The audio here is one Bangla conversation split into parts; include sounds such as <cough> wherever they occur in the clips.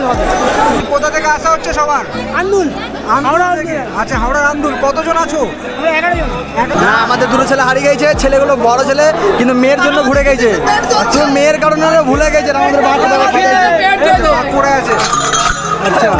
এর হবে। কোথা থেকে আসা হচ্ছে সবার? আন্দুল। হাওড়া আচ্ছা হাওড়ার আন্দুল কতজন আছো? না আমাদের দুটো ছেলে হারিয়ে গেছে ছেলেগুলো বড় ছেলে কিন্তু মেয়ের জন্য ঘুরে গেছে। শুধু মেয়ের কারণে ভুলে গেছে আমাদের বাঁকুড়া আছে। আচ্ছা।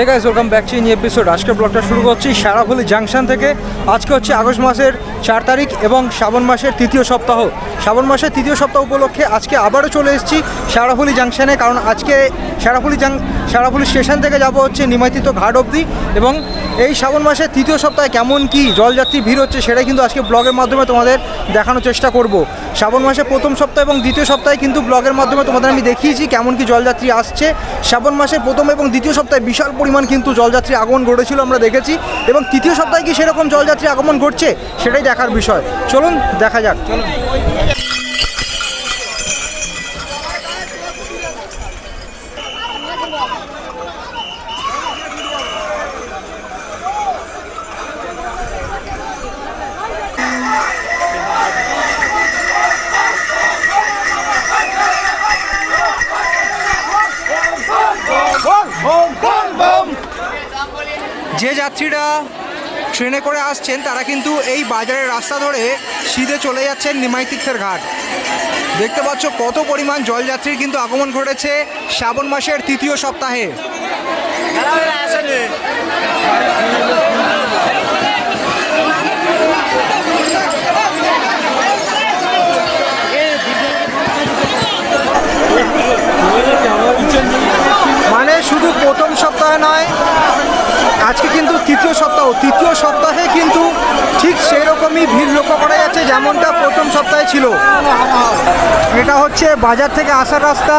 Hey guys welcome back to new episode আজকের ব্লগটা শুরু করছি সারাফুলি জাংশন থেকে। আজকে হচ্ছে আগস্ট মাসের চার তারিখ এবং শ্রাবণ মাসের তৃতীয় সপ্তাহ। শ্রাবণ মাসের তৃতীয় সপ্তাহ উপলক্ষে আজকে আবারও চলে এসেছি সারাফুলি জাংশনে কারণ আজকে সারাফুলি জাং সারাফুলি স্টেশন থেকে যাব হচ্ছে নিমাইতিত ঘাট অবধি। এবং এই শ্রাবণ মাসের তৃতীয় সপ্তাহে কেমন কি জলযাত্রী ভিড় হচ্ছে সেটাই কিন্তু আজকে ব্লগের মাধ্যমে তোমাদের দেখানোর চেষ্টা করব। শ্রাবণ মাসের প্রথম সপ্তাহ এবং দ্বিতীয় সপ্তাহে কিন্তু ব্লগের মাধ্যমে তোমাদের আমি দেখিয়েছি কেমন কি জলযাত্রী আসছে। শ্রাবণ মাসের প্রথম এবং দ্বিতীয় সপ্তাহে বিশাল পরিমাণ কিন্তু জলযাত্রী আগমন ঘটেছিল আমরা দেখেছি। এবং তৃতীয় সপ্তাহে কি সেরকম জলযাত্রী আগমন ঘটছে সেটাই দেখার বিষয়। চলুন, দেখা যাক। চলুন যাত্রীরা ট্রেনে করে আসছেন, তারা কিন্তু এই বাজারের রাস্তা ধরে সিধে চলে যাচ্ছেন নিমাই তীর্থের ঘাট। দেখতে পাচ্ছ কত পরিমাণ জলযাত্রীর কিন্তু আগমন ঘটেছে শ্রাবণ মাসের তৃতীয় সপ্তাহে মানে শুধু প্রথম সপ্তাহে নয়। আজকে কিন্তু তৃতীয় সপ্তাহ। তৃতীয় সপ্তাহে কিন্তু ঠিক সেই রকমই ভিড় লক্ষ্য করা যাচ্ছে যেমনটা প্রথম সপ্তাহে ছিল। এটা হচ্ছে বাজার থেকে আসার রাস্তা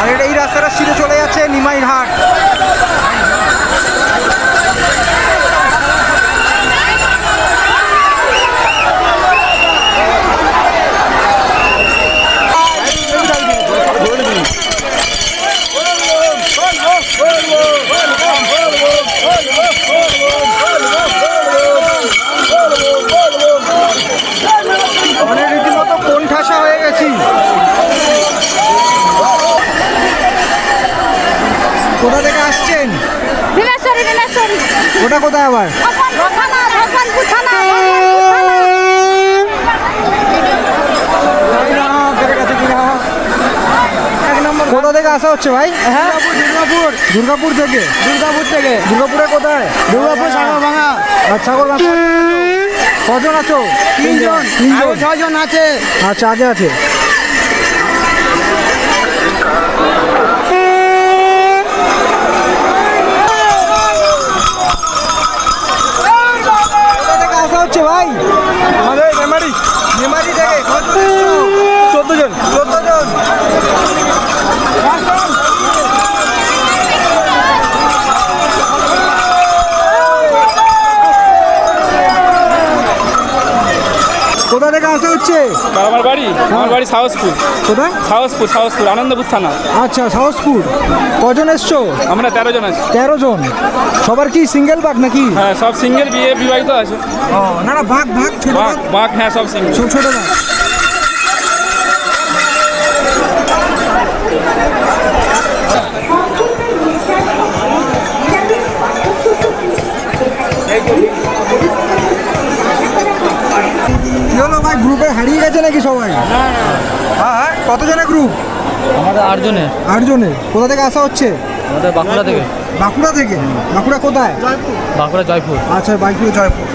আর এটা এই রাস্তাটা সিধে চলে যাচ্ছে নিমাই ঘাট মানে রীতিমতো কোন ঠাসা হয়ে গেছি কোথা থেকে আসছেন বিলেশ্বরী বিলেশ্বরী ওটা কোথায় আবার থানা ভগবানপুর থানা কোথা থেকে আসা হচ্ছে ভাই? হ্যাঁ। দুর্গাপুর দুর্গাপুর। থেকে। দুর্গাপুর থেকে। দুর্গাপুরে কোথায়? দুর্গাপুর সাগর ভাঙা আচ্ছা সাগর ভাঙা কজন আছো? তিনজন। তিনজন। ছজন আছে। আচ্ছা আগে আছে। আসা হচ্ছে ভাই। আমাদের মেমারি মেমারি থেকে কতজন এসছো? চোদ্দ জন চোদ্দ জন কোথা থেকে আসা হচ্ছে আমার বাড়ি আমার বাড়ি সাহসপুর। কোথায়? সাহসপুর সাহসপুর আনন্দপুর থানা। আচ্ছা সাহসপুর। কজন এসছো? আমরা তেরো জন আছি। তেরো জন। সবার কি সিঙ্গেল বাঘ নাকি? হ্যাঁ সব সিঙ্গেল বিয়ে বিবাহিত আছে। ও না না বাঘ বাঘ ছোট বাঘ বাঘ। হ্যাঁ সব সিঙ্গেল ছোট ছোট কতজনের গ্রুপ আমাদের আটজনের। আটজনের। কোথা থেকে আসা হচ্ছে? আমাদের বাঁকুড়া থেকে। বাঁকুড়া থেকে? বাঁকুড়া কোথায়? বাঁকুড়া জয়পুর। আচ্ছা বাইকুড়ে জয়পুর।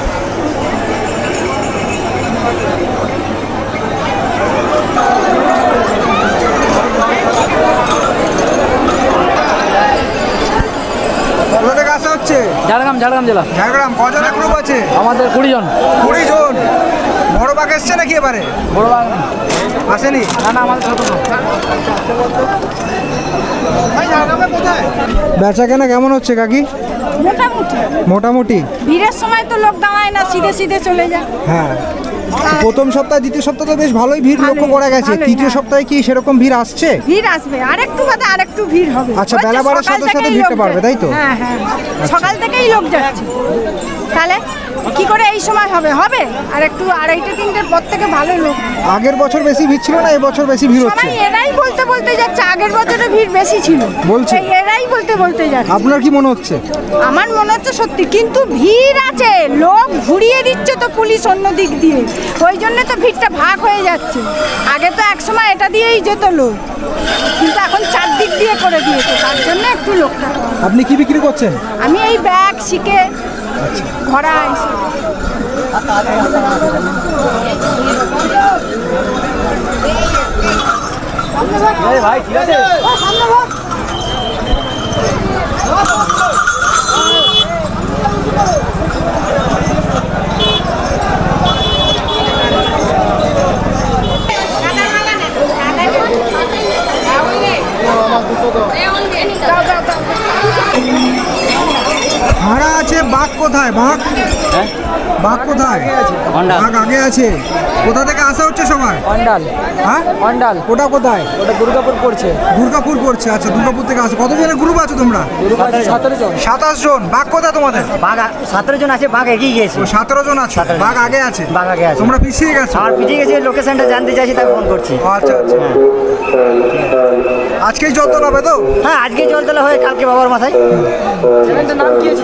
ঝাড়গ্রাম ঝাড়গ্রাম জেলা। ঝাড়গ্রাম। কজনের গ্রুপ আছে? আমাদের কুড়ি জন। কুড়ি জন। বড় বাঘ এসছে নাকি এবারে? বড় বাগ আসেনি? না না আমাদের বেচা কেনা কেমন হচ্ছে কাকি? মোটামুটি। মোটামুটি? ভিড়ের সময় তো লোক দাঁড়ায় না সিধে সিধে চলে যায়। হ্যাঁ। প্রথম সপ্তাহে দ্বিতীয় সপ্তাহে তো বেশ ভালোই ভিড় লক্ষ্য করা গেছে। তৃতীয় হ্যাঁ। সপ্তাহে কি সেরকম ভিড় আসছে? ভিড় আসবে। আরেকটু বাদে আরেকটু ভিড় হবে। আচ্ছা, বেলা বাড়ার সাথে সাথে ভিড়টা বাড়বে, তাই তো? হ্যাঁ হ্যাঁ। সকাল থেকেই লোক যাচ্ছে। তাহলে কি করে এই সময় হবে? হবে? আর একটু আড়াইটে তিনটের পর থেকে ভালো লোক। আগের বছর বেশি ভিড় ছিল না? এবছর বেশি ভিড় হচ্ছে? সবাই এরাই বলতে বলতে যাচ্ছে আগের বছরে ভিড় বেশি ছিল। বলছে? এই এরাই বলতে বলতে যাচ্ছে। আপনার কি মনে হচ্ছে? আমার মনে হচ্ছে সত্যি কিন্তু ভিড় আছে। লোক ঘুরিয়ে দিচ্ছে তো পুলিশ অন্য দিক দিয়ে। ওই জন্য তো ভিড়টা ভাগ হয়ে যাচ্ছে। আগে তো এক সময় এটা দিয়েই যেত লোক। কিন্তু এখন চারদিক দিয়ে করে দিয়েছে। তার জন্য একটু লোকটা আপনি কি বিক্রি করছেন? আমি এই ব্যাগ শিখে ঘোড়া আছে কোথা থেকে আসা হচ্ছে সবাই অন্ডাল হ্যাঁ অন্ডাল ওটা কোথায় ওটা দুর্গাপুর পড়ছে দুর্গাপুর পড়ছে আচ্ছা দুর্গাপুর থেকে আসে কতজনের গ্রুপ আছে তোমরা সতেরো জন সাতাশ জন বাঘ কোথায় তোমাদের বাঘ সতেরো জন আছে বাঘ এগিয়ে গিয়েছে ও সতেরো জন আছে বাঘ আগে আছে বাঘ আগে আছে। তোমরা পিছিয়ে গেছো আমার পিছিয়ে গেছে লোকেশনটা জানতে চাইছি তাকে ফোন করছি আচ্ছা আচ্ছা আজকেই জল তোলা হবে তো হ্যাঁ আজকে জল তোলা হয় কালকে বাবার মাথায় নাম কি আছে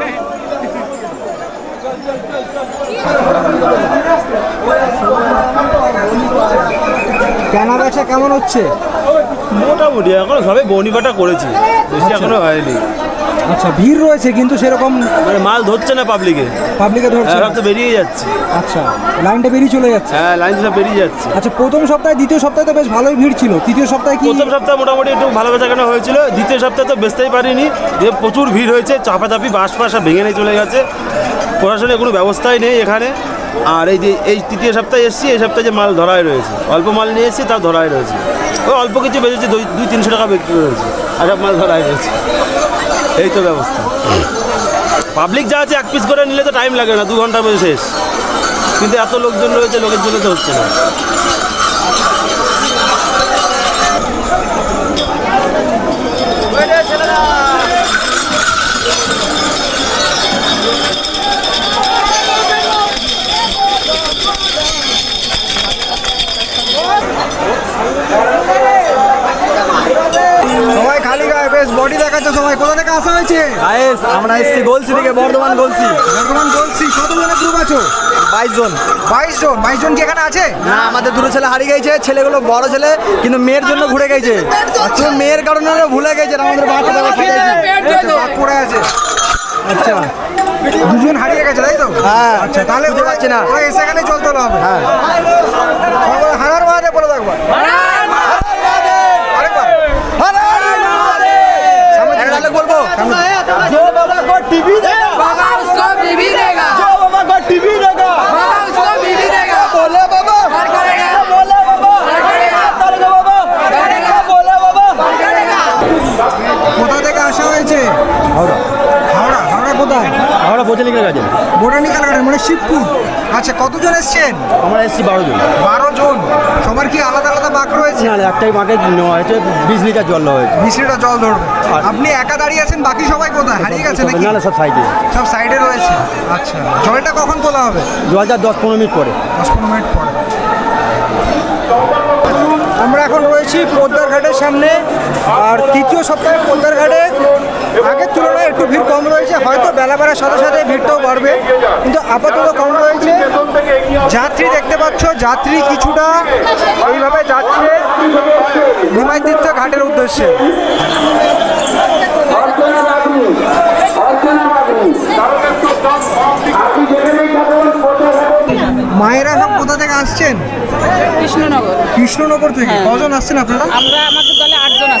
কেনা বেচা কেমন হচ্ছে? মোটামুটি এখন সবে বনিপাটা করেছি। বেশি এখনও হয়নি। আচ্ছা ভিড় রয়েছে কিন্তু সেরকম মানে মাল ধরছে না পাবলিকে পাবলিকে ধরছে। সব তো বেরিয়ে যাচ্ছে। আচ্ছা লাইনটা বেরিয়ে চলে যাচ্ছে? হ্যাঁ লাইন তো সব বেরিয়ে যাচ্ছে। আচ্ছা প্রথম সপ্তাহে দ্বিতীয় সপ্তাহে তো বেশ ভালোই ভিড় ছিল। তৃতীয় সপ্তাহে কি প্রথম সপ্তাহে মোটামুটি একটু ভালো বেচাকেনা হয়েছিল। দ্বিতীয় সপ্তাহে তো বেচতেই পারিনি। যে প্রচুর ভিড় হয়েছে চাপাচাপি বাস ফাঁসা ভেঙে নিয়ে চলে গেছে। প্রশাসনের কোনো ব্যবস্থাই নেই এখানে। আর এই যে এই তৃতীয় সপ্তাহে এসেছি এই সপ্তাহে যে মাল ধরাই রয়েছে। অল্প মাল নিয়ে এসেছি তাও ধরাই রয়েছে। ওই অল্প কিছু বেঁচেছে দুই দুই তিনশো টাকা বিক্রি রয়েছে আর সব মাল ধরাই রয়েছে। এই তো ব্যবস্থা। পাবলিক যা আছে এক পিস করে নিলে তো টাইম লাগে না, দু ঘণ্টার মধ্যে শেষ। কিন্তু এত লোকজন রয়েছে, লোকের জন্য তো হচ্ছে না। গলসি থেকে বর্ধমান গলসি। বর্তমান বলছি কতজনের গ্রুপ আছো। বাইশ জন। বাইশ জন বাইশ জন কি এখানে আছে? না আমাদের দুটো ছেলে হারিয়ে গেছে ছেলেগুলো বড় ছেলে কিন্তু মেয়ের জন্য ঘুরে গেছে। আচ্ছা মেয়ের কারণে ভুলে গেছে আমাদের পড়ে আছে। আচ্ছা। দুজন হারিয়ে গেছে তাই তো? হ্যাঁ। আচ্ছা তাহলে ওরা- না। এসে চলতে হবে। হ্যাঁ। হারার মাঝে বলে। থাকব আরেকবার সামনে একটা ডায়লগ বলব কোথা থেকে আসা হয়েছে? হাওড়া। হাওড়া হাওড়া কোথায়? আমরা বোঝালি গেছে বোটানিক্যাল গার্ডেন মানে শিবপুর। আচ্ছা কতজন এসছেন? আমরা এসেছি বারো জন। বারো জন। সবার কি আলাদা আলাদা বাঘ রয়েছে? না একটাই মাকে নেওয়া হয়েছে বিশ লিটার জল নেওয়া হয়েছে। বিশ লিটার জল ধরবে। আপনি একা দাঁড়িয়ে আছেন? বাকি সবাই কোথায়? হারিয়ে গেছে নাকি? না না সব সাইডে। সব সাইডে রয়েছে। আচ্ছা জলটা কখন তোলা হবে? দু হাজার দশ পনেরো মিনিট পরে। দশ পনেরো মিনিট পরে। আমরা এখন রয়েছি পোদ্দার ঘাটের সামনে। আর তৃতীয় সপ্তাহে পোদ্দার ঘাটে আগের তুলনায় একটু ভিড় কম রয়েছে হয়তো বেলা বাড়ার সাথে সাথে ভিড়টাও বাড়বে। কিন্তু আপাতত কম রয়েছে। যাত্রী দেখতে পাচ্ছ যাত্রী কিছুটা এইভাবে যাচ্ছে নিমাইতীর্থ ঘাটের উদ্দেশ্যে। মায়েরা সব কোথা থেকে আসছেন? কৃষ্ণনগর। কৃষ্ণনগর থেকে। কজন আসছেন আপনারা? আমরা আমাদের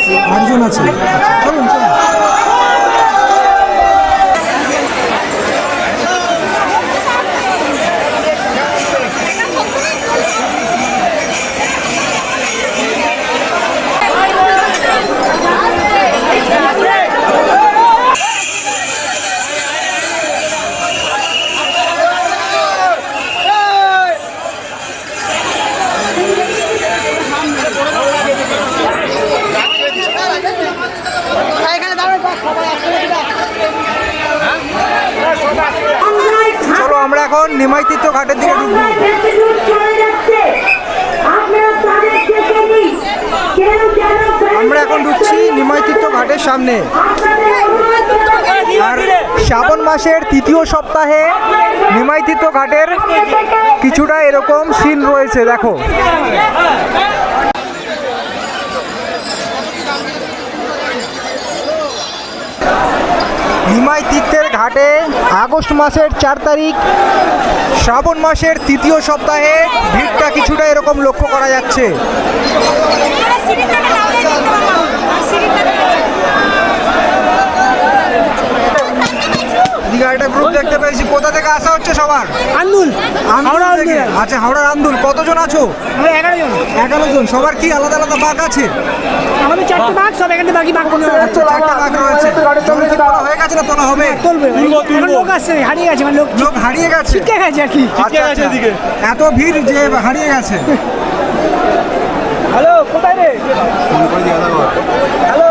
দলে আটজন আমরা এখন ঢুকছি নিময়তীর্থ ঘাটের সামনে। আর শ্রাবণ মাসের তৃতীয় সপ্তাহে নিমাইতীর্থ ঘাটের কিছুটা এরকম সিন রয়েছে, দেখো। নিমাই তীর্থের ঘাটে আগস্ট মাসের চার তারিখ, শ্রাবণ মাসের তৃতীয় সপ্তাহে ভিড়টা কিছুটা এরকম লক্ষ্য করা যাচ্ছে এদিকে একটা গ্রুপ দেখতে পেয়েছি কোথা থেকে আসা হচ্ছে সবার আন্দুল আন্দুল থেকে আচ্ছা হাওড়ার আন্দুল কতজন আছো? আমরা এগারো জন। এগারো জন সবার কি আলাদা আলাদা বাঘ আছে? আমাদের চারটে বাঘ সব এখানে বাকি বাঘ কোনো আচ্ছা চারটা বাঘ রয়েছে। জল কি তোলা হয়ে গেছে না তোলা হবে? তুলবে এখন লোক আসছে হারিয়ে গেছে মানে লোক লোক হারিয়ে গেছে? গেছে আর কি। আচ্ছা আচ্ছা। এত ভিড় যে হারিয়ে গেছে। <laughs> হ্যালো কোথায় রে? হ্যালো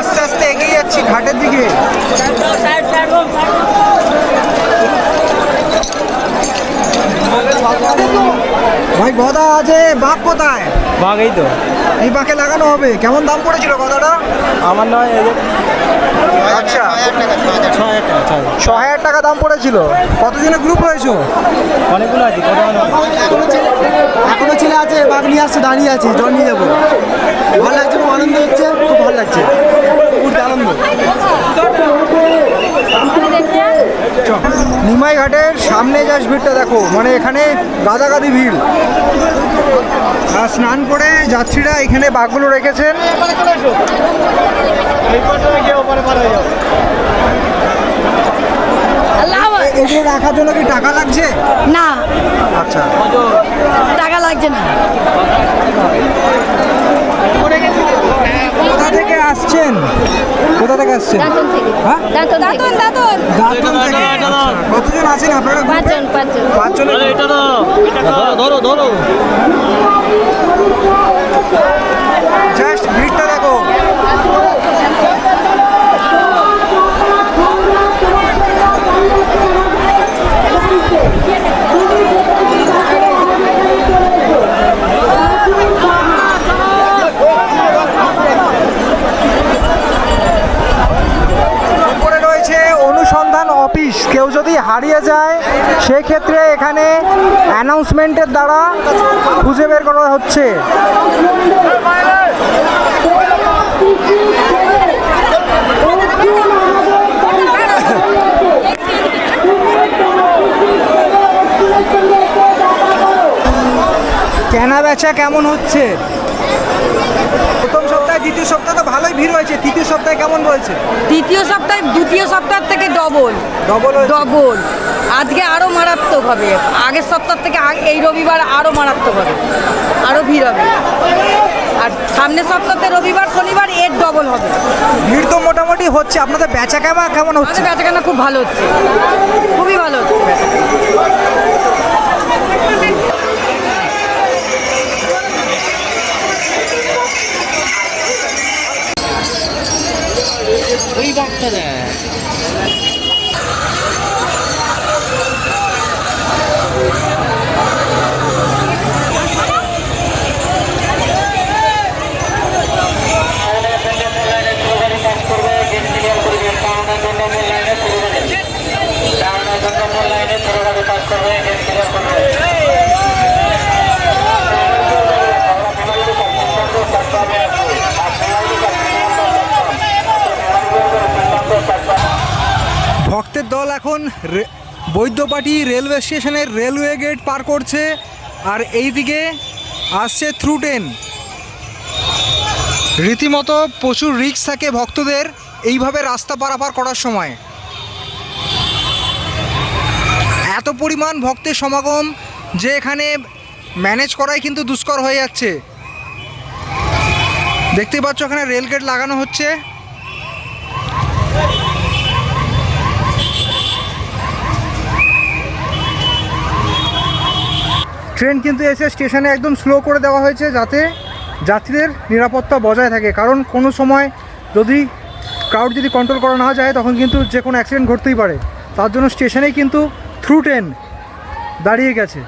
আস্তে আস্তে এগিয়ে যাচ্ছি ঘাটের দিকে ভাই গদা আছে বাঘ কোথায় বাঘ এই তো। এই বাঁকে লাগানো হবে। কেমন দাম পড়েছিল গদাটা আমার নয় আচ্ছা। ছ হাজার টাকা দাম পড়েছিল। কতজনের গ্রুপ রয়েছে? অনেকগুলো আছে কত এখনও ছেলে আছে বাঘ নিয়ে আসছে দাঁড়িয়ে আছি জল নিয়ে যাব। ভালো লাগছে খুব আনন্দ হচ্ছে খুব ভালো লাগছে। খুব আনন্দ। নিমাই ঘাটের সামনে যাস ভিড়টা দেখো মানে এখানে গাদাগাদি ভিড়। আর স্নান করে যাত্রীরা এখানে বাঘগুলো রেখেছেন। এ- এগুলো রাখার জন্য কি টাকা লাগছে? না। আচ্ছা। টাকা লাগছে না। কোথা থেকে আসছেন? কোথা থেকে আসছেন? দাঁতন থেকে। হ্যাঁ? দাঁতন দাঁতন দাঁতন। দাঁতন থেকে। আচ্ছা। কতজন আছেন আপনারা পাঁচজন পাঁচজন। পাঁচজন পাঁচজন ধরো ধরো। জাস্ট ভিড়টা দেখো উপরে রয়েছে অনুসন্ধান অফিস। কেউ যদি হারিয়ে যায়, সেক্ষেত্রে এখানে অ্যানাউন্সমেন্টের দ্বারা খুঁজে বের করা হচ্ছে। কেনা বেচা কেমন হচ্ছে? প্রথম সপ্তাহে দ্বিতীয় সপ্তাহে তো ভালোই ভিড় হয়েছে, তৃতীয় সপ্তাহে কেমন রয়েছে? দ্বিতীয় সপ্তাহে, দ্বিতীয় সপ্তাহ থেকে ডবল ডবল ডবল আজকে আরও মারাত্মক হবে। আগের সপ্তাহ থেকে এই রবিবার আরও মারাত্মক হবে। আরও ভিড় হবে। আর সামনের সপ্তাহে রবিবার শনিবার এর ডবল হবে। ভিড় তো মোটামুটি হচ্ছে। আপনাদের বেচা কেমন কেমন হচ্ছে? আমাদের বেচাকেনা খুব ভালো হচ্ছে। খুবই ভালো হচ্ছে। বৈদ্যপাটি রেলওয়ে স্টেশনের রেলওয়ে গেট পার করছে আর এইদিকে আসছে থ্রু ট্রেন রীতিমতো প্রচুর রিস্ক থাকে ভক্তদের এইভাবে রাস্তা পারাপার করার সময়। এত পরিমাণ ভক্তের সমাগম যে এখানে ম্যানেজ করাই কিন্তু দুষ্কর হয়ে যাচ্ছে। দেখতে পাচ্ছ এখানে রেল গেট লাগানো হচ্ছে। ট্রেন কিন্তু এসে স্টেশনে একদম স্লো করে দেওয়া হয়েছে যাতে যাত্রীদের নিরাপত্তা বজায় থাকে। কারণ কোনো সময় যদি ক্রাউড যদি কন্ট্রোল করা না যায়, তখন কিন্তু যে কোনো অ্যাক্সিডেন্ট ঘটতেই পারে। তার জন্য স্টেশনেই কিন্তু থ্রু ট্রেন দাঁড়িয়ে গেছে।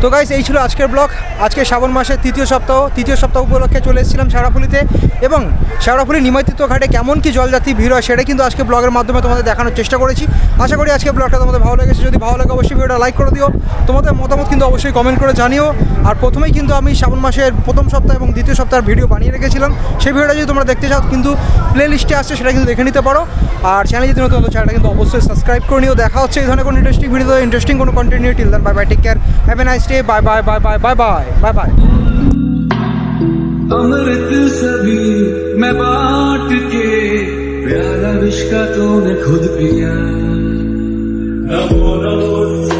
তো গাইস এই ছিল আজকের ব্লগ আজকে শ্রাবণ মাসের তৃতীয় সপ্তাহ তৃতীয় সপ্তাহ উপলক্ষে চলে এসেছিলাম শেওড়াফুলিতে এবং শেওড়াফুলি নিমজ্জিত ঘাটে কেমন কি জলযাত্রী ভিড় হয় সেটা কিন্তু আজকে ব্লগের মাধ্যমে তোমাদের দেখানোর চেষ্টা করেছি। আশা করি আজকে ব্লগটা তোমাদের ভালো লেগেছে। যদি ভালো লাগে অবশ্যই ভিডিওটা লাইক করে দিও। তোমাদের মতামত কিন্তু অবশ্যই কমেন্ট করে জানিও। আর প্রথমেই কিন্তু আমি শ্রাবণ মাসের প্রথম সপ্তাহ এবং দ্বিতীয় সপ্তাহের ভিডিও বানিয়ে রেখেছিলাম। সেই ভিডিওটা যদি তোমরা দেখতে চাও কিন্তু প্লে লিস্টে আসছে সেটা কিন্তু দেখে নিতে পারো। আর চ্যানেল যদি নতুন চ্যানেলটা কিন্তু অবশ্যই সাবস্ক্রাইব করে নিও দেখা হচ্ছে এই ধরনের কোনো ইন্টারেস্টিং ভিডিও ইন্টারেস্টিং কোনো কন্টেন্ট নিয়ে till then bye bye take care have a nice day bye bye bye bye bye bye bye bye अमृत सभी मैं बांट के प्याला विश्व का तूने खुद पिया नमो नमो